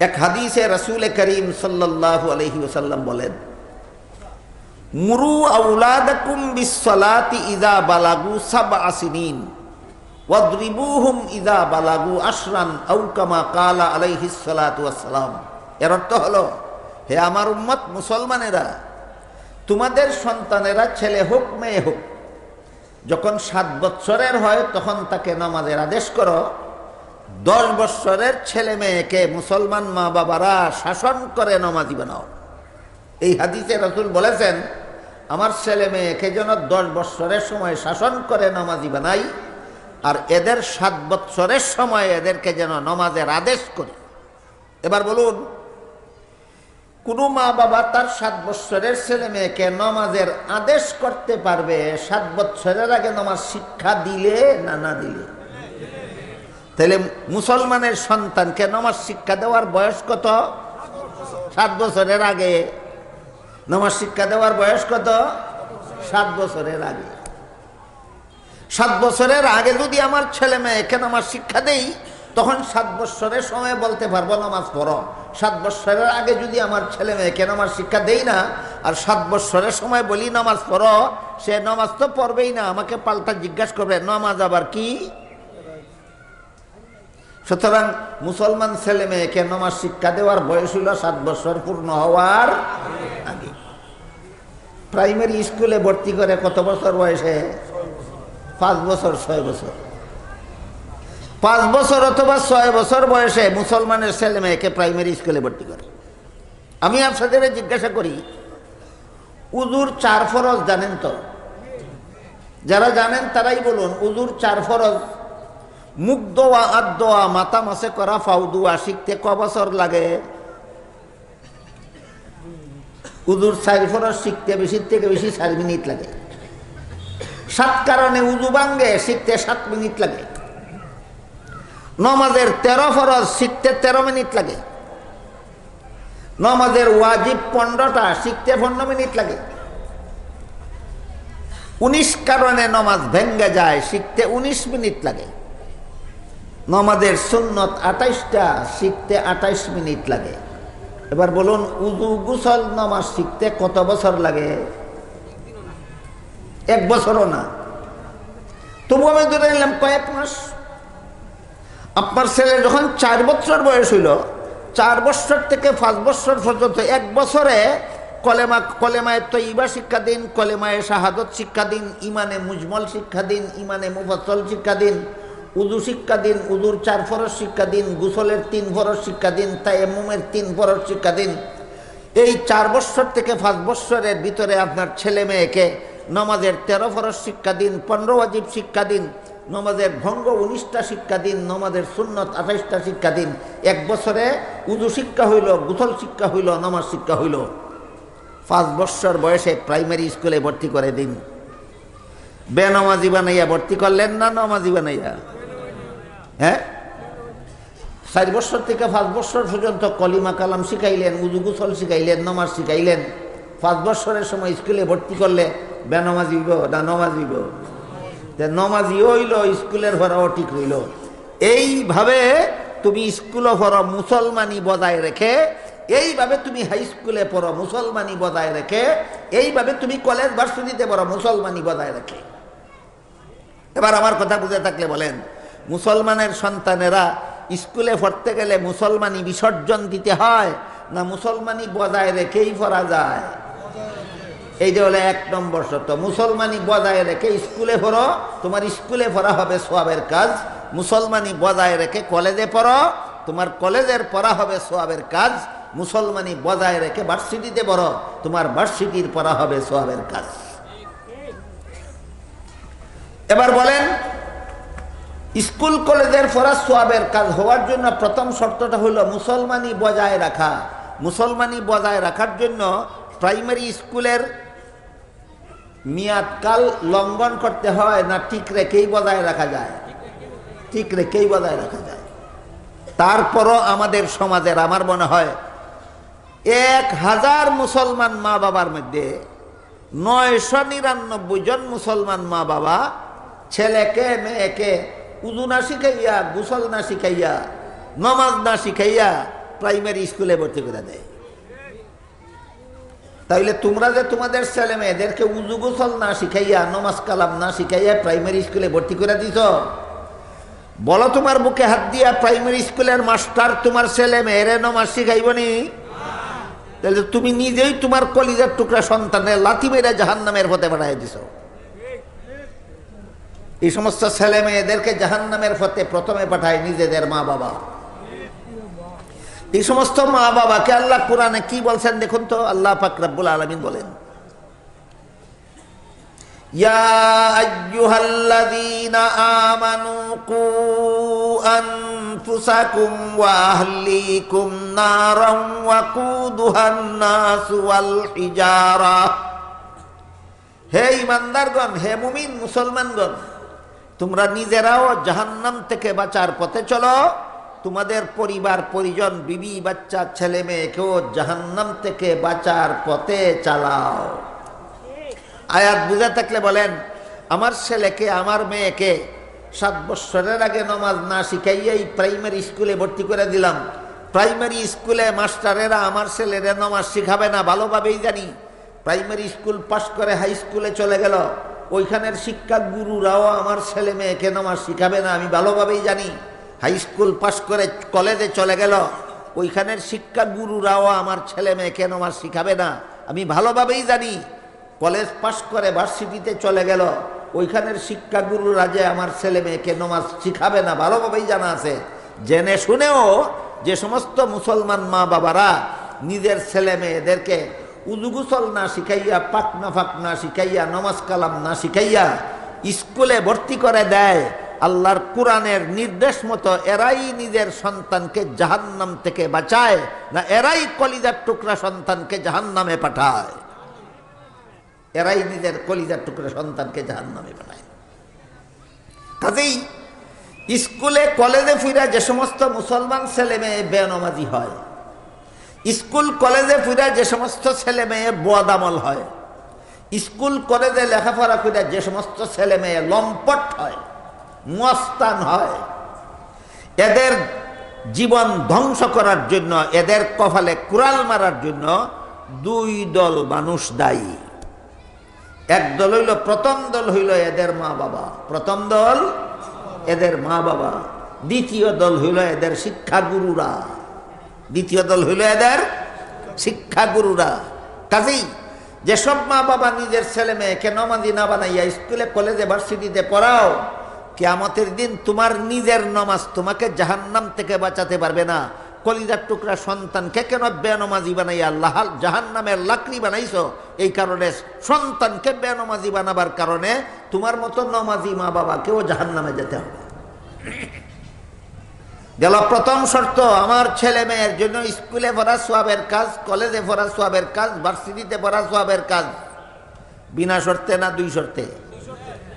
এক হাদিসে রসুল করিম সাল্লাহ আলহি ওসাল্লাম বলেন, মুরু আউলাদকুম বিসলাতি ইদা বালাগু সাব আসিনিন ওয়াদ্রিবুহুম ইদা বালাগু আশরান আউকামা কালা আলাইহিস সালাতু ওয়াসসালাম। এর অর্থ হলো, হে আমার উম্মত মুসলমানেরা, তোমাদের সন্তানেরা ছেলে হোক, মেয়ে হোক, যখন সাত বৎসরের হয় তখন তাকে নামাজের আদেশ করো দশ বৎসরের ছেলে মেয়েকে মুসলমান মা বাবারা শাসন করে নামাজি বানাও। এই হাদিসে রসুল বলেছেন, আমার ছেলে মেয়েকে যেন দশ বৎসরের সময় শাসন করে নামাজি বানাই, আর এদের সাত বৎসরের সময় এদেরকে যেন নমাজের আদেশ করে। এবার বলুন, কোনো মা বাবা তার সাত বৎসরের ছেলে মেয়েকে নমাজের আদেশ করতে পারবে সাত বৎসরের আগে নমাজ শিক্ষা দিলে না না দিলে? তাহলে মুসলমানের সন্তানকে নমাজ শিক্ষা দেওয়ার বয়স কত? সাত বছরের আগে। নমাজ শিক্ষা দেওয়ার বয়স কত? সাত বছরের আগে। সাত বছরের আগে যদি আমার ছেলে মেয়েকে নামাজ শিক্ষা দেই, তখন সাত বৎসরের সময় বলতে পারব নামাজ পড়ো। সাত বৎসরের আগে যদি আমার ছেলে মেয়েকে নামাজ শিক্ষা দেই না, আর সাত বৎসরের সময় বলি নামাজ পড়ো, সে নামাজ তো পড়বেই না, আমাকে পাল্টা জিজ্ঞাসা করবে, নামাজ আবার কি? সুতরাং মুসলমান ছেলে মেয়েকে নামাজ শিক্ষা দেওয়ার বয়স হইল সাত বছর পূর্ণ হওয়ার আগে। প্রাইমারি স্কুলে ভর্তি করে কত বছর বয়সে? পাঁচ বছর, ছয় বছর। পাঁচ বছর অথবা ছয় বছর বয়সে মুসলমানের ছেলে মেয়েকে প্রাইমারি স্কুলে ভর্তি করে। আমি আপনাদের জিজ্ঞাসা করি, উজুর চার ফরজ জানেন তো? যারা জানেন তারাই বলুন, উজুর চার ফরজ মুখ দোয়া আদ দোয়া মাথা মাসে করা ফাউ শিখতে ক বছর লাগে। উজুর চার ফরজ শিখতে বেশি থেকে বেশি চার মিনিট লাগে। সাত কারণে উজু ভাঙ্গে শিখতে সাত মিনিট লাগে। নমাজের তেরো ফরজ, শিখতে তেরো মিনিট লাগে। নমাজের ওয়াজিব পনেরোটা, শিখতে পনেরো মিনিট লাগে। উনিশ কারণে নমাজ ভেঙ্গে যায়, শিখতে উনিশ মিনিট লাগে। নমাজের সুন্নত আঠাইশটা শিখতে আঠাইশ মিনিট লাগে। এবার বলুন উজু গুসল, নমাজ শিখতে কত বছর লাগে? এক বছরও না। তবু আমি ধরে নিলাম কয়েক মাস। আপনার ছেলে যখন চার বছর বয়স হইল, চার বছর থেকে পাঁচ বছর পর্যন্ত এক বছরে কলেমা, কলেমায় তৈবা শিক্ষা দিন, কলেমায় শাহাদত শিক্ষা দিন, ইমানে মুজমল শিক্ষা দিন, ইমানে মুফাসল শিক্ষা দিন উজু শিক্ষা দিন, উজুর চার ফরজ শিক্ষা দিন, গুসলের তিন ফরজ শিক্ষা দিন তাইমুমের তিন ফরজ শিক্ষা দিন। এই চার বছর থেকে পাঁচ বছরের ভিতরে আপনার ছেলে মেয়েকে নমাজের তেরো ফরজ শিক্ষা দিন, পনেরো অজীব শিক্ষা দিন, নমাজের ভঙ্গ উনিশটা শিক্ষা দিন, নমাজের সুন্নত আঠাইশটা শিক্ষা দিন। এক বছরে উজু শিক্ষা হইল গুথল শিক্ষা হইল, নমাজ শিক্ষা হইল। পাঁচ বছর বয়সে প্রাইমারি স্কুলে ভর্তি করে দিন। বেনমাজি বানাইয়া ভর্তি করলেন না নমাজি বানাইয়া? হ্যাঁ? চার বছর থেকে পাঁচ বছর পর্যন্ত কলিমা কালাম শিখাইলেন, উজু গুসল শিখাইলেন, নমাজ শিখাইলেন। পাঁচ বছরের সময় স্কুলে ভর্তি করলে বেনমাজিব না নমাজিব নমাজি হইল, স্কুলের ভরাও ঠিক হইল। এইভাবে তুমি স্কুলে পড়ো, মুসলমানি বজায় রেখে, এইভাবে তুমি হাই স্কুলে পড়ো, মুসলমানি বজায় রেখে, এইভাবে তুমি কলেজ ভার্সিটিতে পড়ো, মুসলমানি বজায় রেখে। এবার আমার কথা বুঝে থাকলে বলেন মুসলমানের সন্তানেরা স্কুলে পড়তে গেলে মুসলমানি বিসর্জন দিতে হয়, না মুসলমানি বজায় রেখেই পড়া যায়? এইটা হলো এক নম্বর সত্য মুসলমানি বজায় রেখে স্কুলে পড়ো, তোমার স্কুলে পড়া হবে সোয়াবের কাজ, মুসলমানি বজায় রেখে কলেজে পড়ো, তোমার কলেজের পড়া হবে সোয়াবের কাজ, মুসলমানি বজায় রেখে ভার্সিটিতে পড়ো, তোমার ভার্সিটির পড়া হবে সোয়াবের কাজ। এবার বলেন স্কুল কলেজের পড়া সোয়াবের কাজ হওয়ার জন্য প্রথম শর্তটা হলো মুসলমানি বজায় রাখা। মুসলমানি বজায় রাখার জন্য প্রাইমারি স্কুলের মেয়াদকাল লঙ্ঘন করতে হয় না, ঠিক রেখেই বজায় রাখা যায়। ঠিক রেখেই বজায় রাখা যায়। তারপরও আমাদের সমাজের, আমার মনে হয়, এক হাজার মুসলমান মা বাবার মধ্যে নয়শো নিরানব্বই জন মুসলমান মা বাবা ছেলেকে, মেয়েকে উজু না শিখাইয়া, গুসল না শিখাইয়া, নমাজ না শিখাইয়া প্রাইমারি স্কুলে ভর্তি করে দেয়। তাইলে তোমরা যে তোমাদের ছেলে মেয়েদেরকে উজু গোসল না শিখাইয়া, নমাজ কালাম না শিখাইয়া প্রাইমারি স্কুলে ভর্তি করে দিছ, বলো তোমার বুকে হাত দিয়া প্রাইমারি স্কুলের মাস্টার তোমার ছেলে মেয়েরে নমাজ শিখাইব নি? তাহলে তুমি নিজেই তোমার কলিজার টুকরা সন্তানের লাথি মেরে জাহান নামের পথে বাড়াই দিছ। এই সমস্ত ছেলে মেয়েদেরকে জাহান নামের পথে প্রথমে পাঠায় নিজেদের মা বাবা এই সমস্ত মা বাবাকে আল্লাহ কোরআনে কি বলছেন দেখুন তো আল্লাহ পাক রব্বুল আলমিন বলেন يا أيها الذين آمنوا قوا أنفسكم وأهليكم نارا وقودها الناس والحجارة হে ইমানদারগণ হে মুমিন মুসলমানগণ তোমরা নিজেরাও জাহান্নাম থেকে বাঁচার পথে চলো। তোমাদের পরিবার, পরিজন, বিবি, বাচ্চা, ছেলে মেয়েকেও জাহান্নাম থেকে বাঁচার পথে চালাও। আয়াত বুঝে থাকলে বলেন, আমার ছেলেকে, আমার মেয়েকে সাত বৎসরের আগে নমাজ না শিখাইয়াই প্রাইমারি স্কুলে ভর্তি করে দিলাম। প্রাইমারি স্কুলে মাস্টারেরা আমার ছেলেরা নমাজ শিখাবে না, ভালোভাবেই জানি। প্রাইমারি স্কুল পাশ করে হাই স্কুলে চলে গেল। ওইখানের শিক্ষা গুরুরাও আমার ছেলে মেয়েকে নমাজ শিখাবে না, আমি ভালোভাবেই জানি। হাই স্কুল পাশ করে কলেজে চলে গেল। ওইখানের শিক্ষা গুরুরাও আমার ছেলে মেয়েকে নমাজ শিখাবে না, আমি ভালোভাবেই জানি। কলেজ পাশ করে ভার্সিটিতে চলে গেল। ওইখানের শিক্ষাগুরুরা যে আমার ছেলে মেয়েকে নমাজ শিখাবে না, ভালোভাবেই জানা আছে। জেনে শুনেও যে সমস্ত মুসলমান মা বাবারা নিজের ছেলে মেয়েদেরকে উজুগুসল না শিখাইয়া, পাক না ফাক না শিখাইয়া, নমাজ কালাম না শিখাইয়া স্কুলে ভর্তি করে দেয়, আল্লাহর কোরআনের নির্দেশ মতো এরাই নিজের সন্তানকে জাহান্নাম থেকে বাঁচায় না এরাই কলিজার টুকরা সন্তানকে জাহান্নামে পাঠায়। এরাই নিজের কলিজার টুকরা সন্তানকে জাহান নামে পাঠায়। কাজেই স্কুলে কলেজে ফিরা যে সমস্ত মুসলমান ছেলে মেয়ে বেনমাজি হয় স্কুল কলেজে ফিরা যে সমস্ত ছেলে মেয়ে বদামল হয়, স্কুল কলেজে লেখাপড়া ফিরা যে সমস্ত ছেলে মেয়ে লম্পট হয় মস্তান হয়, এদের জীবন ধ্বংস করার জন্য, এদের কপালে কুড়াল মারার জন্য দুই দল মানুষ দায়ী। এক দল হইল, প্রথম দল হইল এদের মা বাবা, প্রথম দল এদের মা বাবা, দ্বিতীয় দল হইল এদের শিক্ষাগুরুরা। দ্বিতীয় দল হইল এদের শিক্ষাগুরুরা। কাজেই যেসব মা বাবা নিজের ছেলে মেয়েকে নমাজি না বানাইয়া স্কুলে, কলেজে, ভার্সিটিতে পড়াও, কেয়ামতের দিন তোমার নিজের নমাজ তোমাকে জাহান্নাম থেকে বাঁচাতে পারবে না। কলিজার টুকরা সন্তানকে কেন বেনমাজি বানাইয়া লাহাল জাহান নামের লাকড়ি বানাইছো? এই কারণে সন্তানকে বেনমাজি বানাবার কারণে তোমার মতো নমাজি মা বাবাকেও জাহান নামে যেতে হবে। গেল, প্রথম শর্ত, আমার ছেলে মেয়ের জন্য স্কুলে পড়া সোয়াবের কাজ, কলেজে পড়া সোয়াবের কাজ, ভার্সিটিতে পড়া সোয়াবের কাজ। বিনা শর্তে না দুই শর্তে?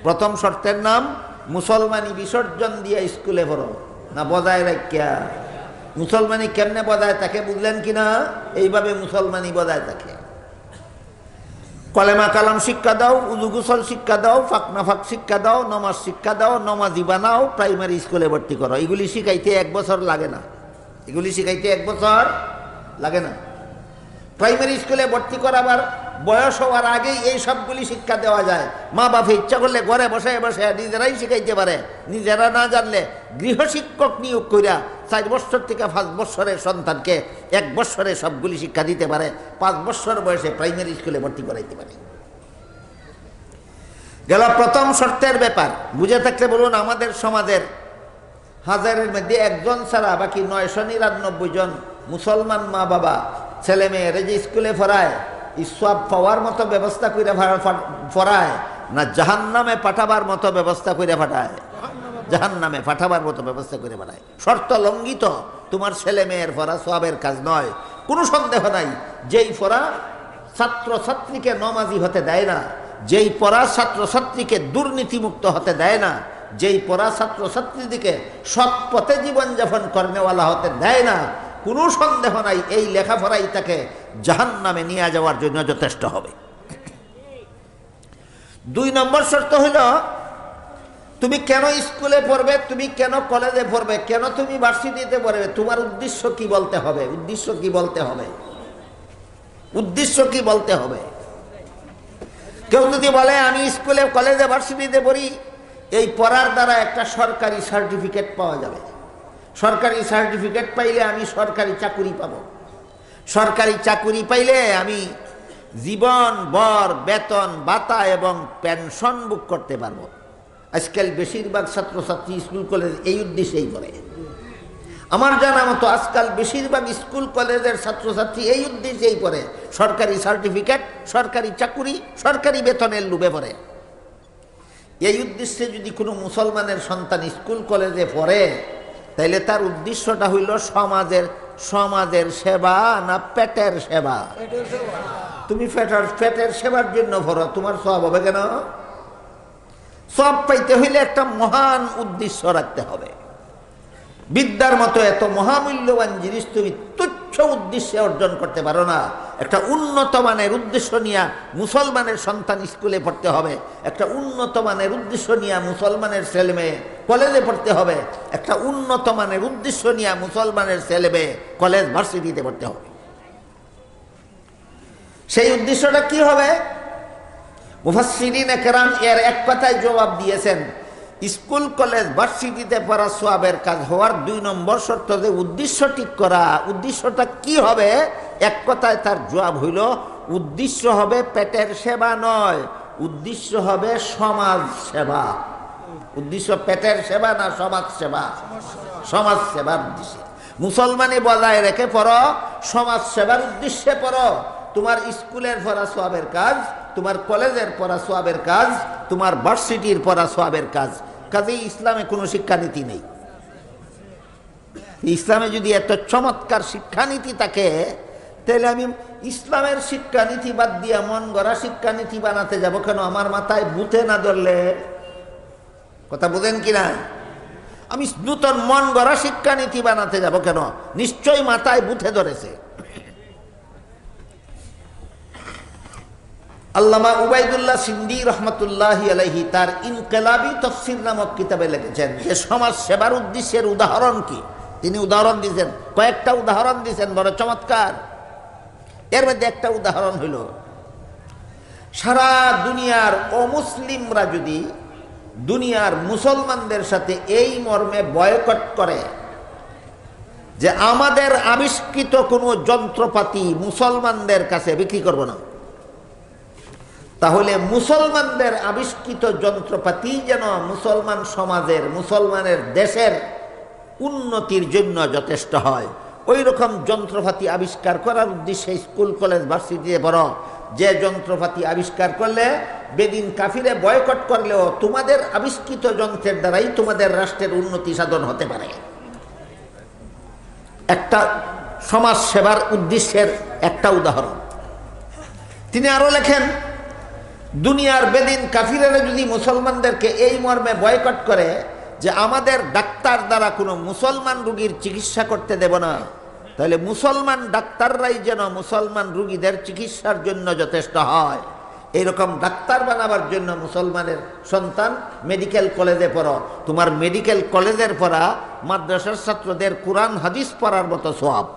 প্রথম শর্তের নাম, মুসলমানি বিসর্জন দিয়ে স্কুলে পড়ো না বজায় রাখিয়া। মুসলমানি কেমনে বজায় থাকে বুঝলেন কিনা? এইভাবে মুসলমানি বজায় থাকে। কলেমা কালাম শিক্ষা দাও উজুগুসল শিক্ষা দাও ফাঁকনা ফাঁক শিক্ষা দাও, নমাজ শিক্ষা দাও, নমাজি বানাও, প্রাইমারি স্কুলে ভর্তি করো। এগুলি শিখাইতে এক বছর লাগে না। এগুলি শিখাইতে এক বছর লাগে না। প্রাইমারি স্কুলে ভর্তি করাবার বয়স হওয়ার আগেই এই সবগুলি শিক্ষা দেওয়া যায়। মা বাপে ইচ্ছা করলে ঘরে বসে বসে নিজেরাই শিখাইতে পারে। নিজেরা না জানলে গৃহশিক্ষক নিয়োগ কইরা চার বছর থেকে পাঁচ বছরের সন্তানকে এক বছরে সবগুলি শিক্ষা দিতে পারে। পাঁচ বছর বয়সে প্রাইমারি স্কুলে ভর্তি করাইতে পারে। গেল প্রথম শর্তের ব্যাপার। বুঝে থাকলে বলুন, আমাদের সমাজের হাজারের মধ্যে একজন ছাড়া বাকি নয়শো নিরানব্বই জন মুসলমান মা বাবা, ছেলে মেয়েরা যে স্কুলে পড়ায় ইসব পাওয়ার মতো ব্যবস্থা করে পড়ায় না জাহান নামে পাঠাবার মতো ব্যবস্থা করে পাঠায়? জাহান নামে পাঠাবার মতো ব্যবস্থা করে পাঠায়। শর্ত লঙ্ঘিত, তোমার ছেলে মেয়ের পড়া সবের কাজ নয়। কোনো সন্দেহ নাই, যেই পড়া ছাত্র ছাত্রীকে নমাজি হতে দেয় না, যেই পড়া ছাত্র ছাত্রীকে দুর্নীতিমুক্ত হতে দেয় না, যেই পড়া ছাত্র ছাত্রীদিকে সৎ পথে জীবনযাপন করেনেওয়ালা হতে দেয় না কোনো সন্দেহ নাই, এই লেখাপড়াই তাকে জাহান নামে নিয়ে যাওয়ার জন্য যথেষ্ট হবে। দুই নম্বর শর্ত হইল, তুমি কেন স্কুলে পড়বে, তুমি কেন কলেজে পড়বে, কেন তুমি ভার্সিটিতে পড়বে, তোমার উদ্দেশ্য কি বলতে হবে, উদ্দেশ্য কি বলতে হবে? উদ্দেশ্য কি বলতে হবে? কেউ যদি বলে, আমি স্কুলে, কলেজে, ভার্সিটিতে পড়ি, এই পড়ার দ্বারা একটা সরকারি সার্টিফিকেট পাওয়া যাবে। সরকারি সার্টিফিকেট পাইলে আমি সরকারি চাকুরি পাব। সরকারি চাকুরি পাইলে আমি জীবন, বর, বেতন, ভাতা এবং পেনশন বুক করতে পারব। আজকাল বেশিরভাগ ছাত্রছাত্রী স্কুল, কলেজ এই উদ্দেশ্যেই করে। আমার জানা মতো আজকাল বেশিরভাগ স্কুল, কলেজের ছাত্রছাত্রী এই উদ্দেশ্যেই পড়ে সরকারি সার্টিফিকেট, সরকারি চাকুরি, সরকারি বেতনের লুবে পড়ে। এই উদ্দেশ্যে যদি কোনো মুসলমানের সন্তান স্কুল, কলেজে পড়ে তাইলে তার উদ্দেশ্যটা হইল সমাজের সমাজের সেবা না পেটের সেবা? তুমি পেটের পেটের সেবার জন্য ভরো তোমার সব হবে কেন? সব পাইতে হইলে একটা মহান উদ্দেশ্য রাখতে হবে। বিদ্যার মতো এত মহামূল্যবান জিনিস তুমি তুচ্ছ উদ্দেশ্যে অর্জন করতে পারো না। একটা উন্নত মানের উদ্দেশ্য নিয়ে মুসলমানের সন্তান স্কুলে পড়তে হবে। একটা উন্নত মানের উদ্দেশ্য নিয়ে মুসলমানের ছেলে মেয়ে কলেজে পড়তে হবে। একটা উন্নত মানের উদ্দেশ্য নিয়ে মুসলমানের ছেলে মেয়ে কলেজ ভার্সিটিতে পড়তে হবে। সেই উদ্দেশ্যটা কি হবে? মুফাসসিরিন একরাম এর এক কথায় জবাব দিয়েছেন স্কুল, কলেজ ভার্সিটিতে পড়া সোয়াবের কাজ হওয়ার দুই নম্বর শর্ত যে উদ্দেশ্য ঠিক করা। উদ্দেশ্যটা কি হবে? এক কথায় তার জবাব হইল, উদ্দেশ্য হবে পেটের সেবা নয়, উদ্দেশ্য হবে সমাজ সেবা। উদ্দেশ্য পেটের সেবা না সমাজ সেবা? সমাজ সেবার উদ্দেশ্যে। মুসলমানি বজায় রেখে পড়ো, সমাজ সেবার উদ্দেশ্যে পড়ো। তোমার স্কুলের পড়া সোয়াবের কাজ, তোমার কলেজের পড়া সোয়াবের কাজ, তোমার ভার্সিটির পড়া সোয়াবের কাজ কাজেই ইসলামে কোনো শিক্ষানীতি নেই। ইসলামে যদি এত চমৎকার শিক্ষানীতি থাকে, তাহলে আমি ইসলামের শিক্ষানীতি বাদ দিয়ে মন গড়া শিক্ষানীতি বানাতে যাব কেন? আমার মাথায় বুথে না ধরলে? কথা বুঝেন কিনা আমি নূতন মন গড়া শিক্ষানীতি বানাতে যাব কেন? নিশ্চয়ই মাথায় বুথে ধরেছে। আল্লামা উবাইদুল্লাহ সিন্দি রহমতুল্লাহ আলহি তার ইনকেলাবি তফসির নামক কিতাবে লিখেছেন। যে সমাজ সেবার উদ্দেশ্যের উদাহরণ কি? তিনি উদাহরণ দিয়েছেন। কয়েকটা উদাহরণ দিয়েছেন, বড় চমৎকার। এর মধ্যে একটা উদাহরণ হইল সারা দুনিয়ার অমুসলিমরা যদি দুনিয়ার মুসলমানদের সাথে এই মর্মে বয়কট করে যে আমাদের আবিষ্কৃত কোনো যন্ত্রপাতি মুসলমানদের কাছে বিক্রি করব না তাহলে মুসলমানদের আবিষ্কৃত যন্ত্রপাতি যেন মুসলমান সমাজের, মুসলমানের দেশের উন্নতির জন্য যথেষ্ট হয়। ওই রকম যন্ত্রপাতি আবিষ্কার করার উদ্দেশ্যে স্কুল, কলেজ, ভার্সিটিতে বড় যে যন্ত্রপাতি আবিষ্কার করলে বেদিন কাফিরে বয়কট করলেও তোমাদের আবিষ্কৃত যন্ত্রের দ্বারাই তোমাদের রাষ্ট্রের উন্নতি সাধন হতে পারে। একটা সমাজ সেবার উদ্দেশ্যের একটা উদাহরণ। তিনি আরও লেখেন দুনিয়ার বেদিন কাফিরেরা যদি মুসলমানদেরকে এই মর্মে বয়কট করে যে আমাদের ডাক্তার দ্বারা কোনো মুসলমান রুগীর চিকিৎসা করতে দেব না, তাহলে মুসলমান ডাক্তাররাই যেন মুসলমান রুগীদের চিকিৎসার জন্য যথেষ্ট হয়। এইরকম ডাক্তার বানাবার জন্য মুসলমানের সন্তান মেডিকেল কলেজে পড়ো। তোমার মেডিকেল কলেজের পড়া মাদ্রাসার ছাত্রদের কোরআন, হাদিস পড়ার মতো সোয়াব।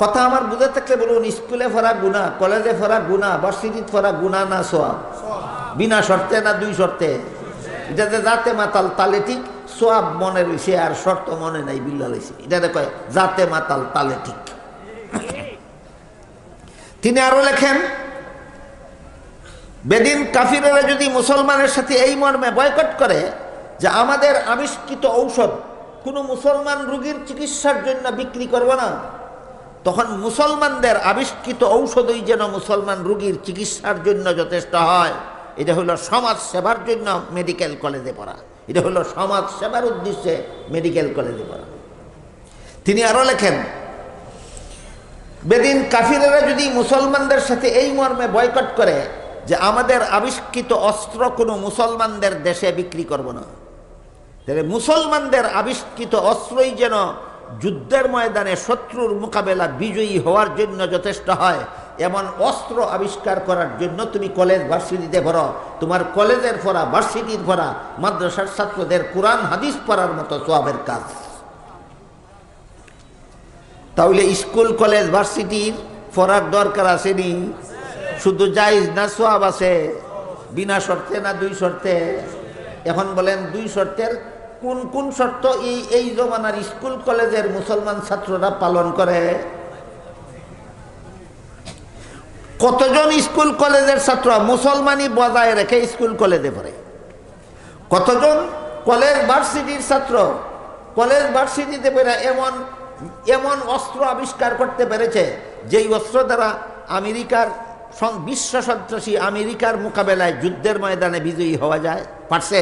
কথা আমার বুঝে থাকলে বলুন, স্কুলে পড়া গুণা, কলেজে পড়া গুণা, ভার্সিটিতে পড়া গুণা না সোয়াব? বিনা শর্তে না দুই শর্তে? এটাতে যাতে মাতাল, তালে ঠিক সোয়াব মনে রয়েছে আর শর্ত মনে নাই বিল্লা রয়েছে এটাতে কয় যাতে মাতাল, তালে ঠিক। তিনি আরও লেখেন, বেদিন কাফিরেরা যদি মুসলমানের সাথে এই মর্মে বয়কট করে যে আমাদের আবিষ্কৃত ঔষধ কোনো মুসলমান রুগীর চিকিৎসার জন্য বিক্রি করব না তখন মুসলমানদের আবিষ্কৃত ঔষধই যেন মুসলমান রুগীর চিকিৎসার জন্য যথেষ্ট হয়। এটা হলো সমাজ সেবার জন্য মেডিকেল কলেজে পড়া। এটা হলো সমাজ সেবার উদ্দেশ্যে মেডিকেল কলেজে পড়া। তিনি আরও লেখেন, বেদিন কাফিরেরা যদি মুসলমানদের সাথে এই মর্মে বয়কট করে যে আমাদের আবিষ্কৃত অস্ত্র কোনো মুসলমানদের দেশে বিক্রি করব না, তাহলে মুসলমানদের আবিষ্কৃত অস্ত্রই যেন যুদ্ধের ময়দানে শত্রুর মোকাবেলা বিজয়ী হওয়ার জন্য যথেষ্ট হয়। এমন অস্ত্র আবিষ্কার করার জন্য তুমি কলেজ ভার্সিটিতে পড়ো। তোমার কলেজের পড়া, ভার্সিটির ভরা মাদ্রাসার ছাত্রদের কোরআন, হাদিস পড়ার মতো সোয়াবের কাজ। তাহলে স্কুল, কলেজ, ভার্সিটির পড়ার দরকার আসেনি শুধু জাইজ না সোয়াব আছে? বিনা শর্তে না দুই শর্তে? এখন বলেন দুই শর্তের কোন কোন শর্ত এই এই জমানার স্কুল, কলেজের মুসলমান ছাত্ররা পালন করে? কতজন স্কুল, কলেজের ছাত্র মুসলমানই বজায় রেখে স্কুল, কলেজে পড়ে? কতজন? কলেজ ভার্সিটির ছাত্র কলেজ ভার্সিটিতে পড়ে এমন এমন অস্ত্র আবিষ্কার করতে পেরেছে যেই অস্ত্র দ্বারা আমেরিকার বিশ্ব সন্ত্রাসী আমেরিকার মোকাবেলায় যুদ্ধের ময়দানে বিজয়ী হওয়া যায়? পারছে?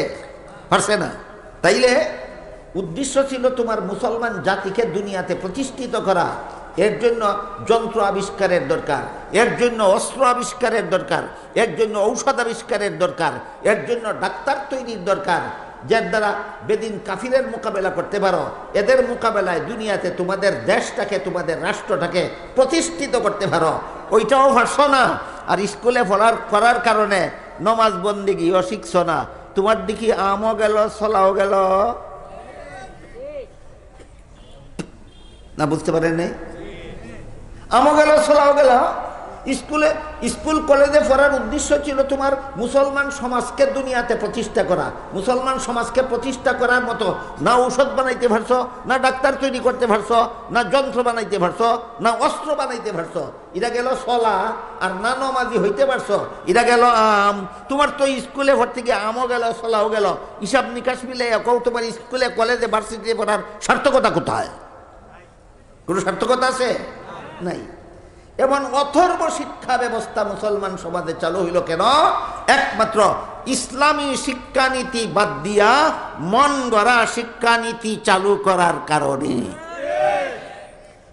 পারছে না? তাইলে উদ্দেশ্য ছিল তোমার মুসলমান জাতিকে দুনিয়াতে প্রতিষ্ঠিত করা। এর জন্য যন্ত্র আবিষ্কারের দরকার, এর জন্য অস্ত্র আবিষ্কারের দরকার, এর জন্য ঔষধ আবিষ্কারের দরকার, এর জন্য ডাক্তার তৈরির দরকার। যার দ্বারা বেদিন কাফিরের মোকাবেলা করতে পারো। এদের মোকাবেলায় দুনিয়াতে তোমাদের দেশটাকে, তোমাদের রাষ্ট্রটাকে প্রতিষ্ঠিত করতে পারো। ওইটাও পারছ না। আর স্কুলে পড়ার করার কারণে নমাজ বন্দিগিও শিখছ না। তোমার দিকে আমও গেল সলাও গেল। না বুঝতে পারেন আমও গেল সলাও গেল। স্কুলে, স্কুল কলেজে পড়ার উদ্দেশ্য ছিল তোমার মুসলমান সমাজকে দুনিয়াতে প্রতিষ্ঠা করা। মুসলমান সমাজকে প্রতিষ্ঠা করার মতো না ঔষধ বানাইতে পারছ, না ডাক্তার তৈরি করতে পারছ, না যন্ত্র বানাইতে পারছ, না অস্ত্র বানাইতে পারছ। এরা গেল সলা আর না নমাজি হইতে পারছ। এরা গেল আম। তোমার তো স্কুলে ভর্তি গিয়ে আমও গেল, সলাও গেল। হিসাব নিকাশ মিলে কেউ তোমার স্কুলে, কলেজে, ভার্সিটিতে পড়ার সার্থকতা কোথায়? কোনো সার্থকতা আছে? নাই। এমন অথর্ব শিক্ষা ব্যবস্থা মুসলমান সমাজে চালু হইল কেন? একমাত্র ইসলামী শিক্ষানীতি বাদ দিয়া মন গড়া শিক্ষানীতি চালু করার কারণে।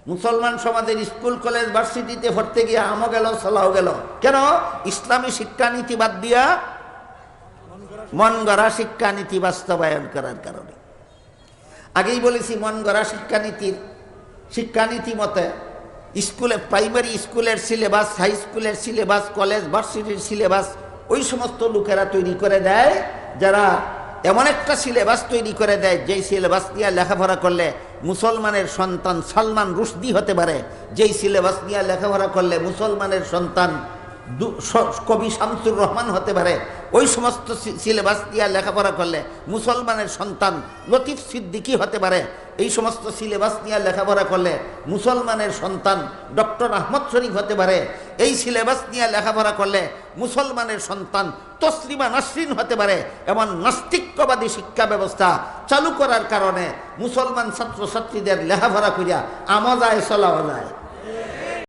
মুসলমান সমাজের স্কুল, কলেজ, ভার্সিটিতে ভর্তে গিয়ে আমও গেল চলাও গেল। কেন? ইসলামী শিক্ষানীতি বাদ দিয়া মন গড়া শিক্ষানীতি বাস্তবায়ন করার কারণে। আগেই বলেছি, মন গড়া শিক্ষানীতির শিক্ষানীতি মতে স্কুলে, প্রাইমারি স্কুলের সিলেবাস, হাই স্কুলের সিলেবাস, কলেজ, ভার্সিটির সিলেবাস, ওই সমস্ত লোকেরা তৈরি করে দেয়। যারা এমন একটা সিলেবাস তৈরি করে দেয়, যেই সিলেবাস নিয়ে লেখাপড়া করলে মুসলমানের সন্তান সালমান রুশদি হতে পারে, যেই সিলেবাস নিয়ে লেখাপড়া করলে মুসলমানের সন্তান কবি শামসুর রহমান হতে পারে। ওই সমস্ত সিলেবাস দিয়া লেখাপড়া করলে মুসলমানের সন্তান লতিফ সিদ্দিকী হতে পারে। এই সমস্ত সিলেবাস নিয়ে লেখাপড়া করলে মুসলমানের সন্তান ডক্টর আহমদ শরীফ হতে পারে। এই সিলেবাস নিয়ে লেখাপড়া করলে মুসলমানের সন্তান তসরিমা নাসরিন হতে পারে। এমন নাস্তিক্যবাদী শিক্ষা ব্যবস্থা চালু করার কারণে মুসলমান ছাত্রছাত্রীদের লেখাপড়া করিয়া আমা চলাও যায়।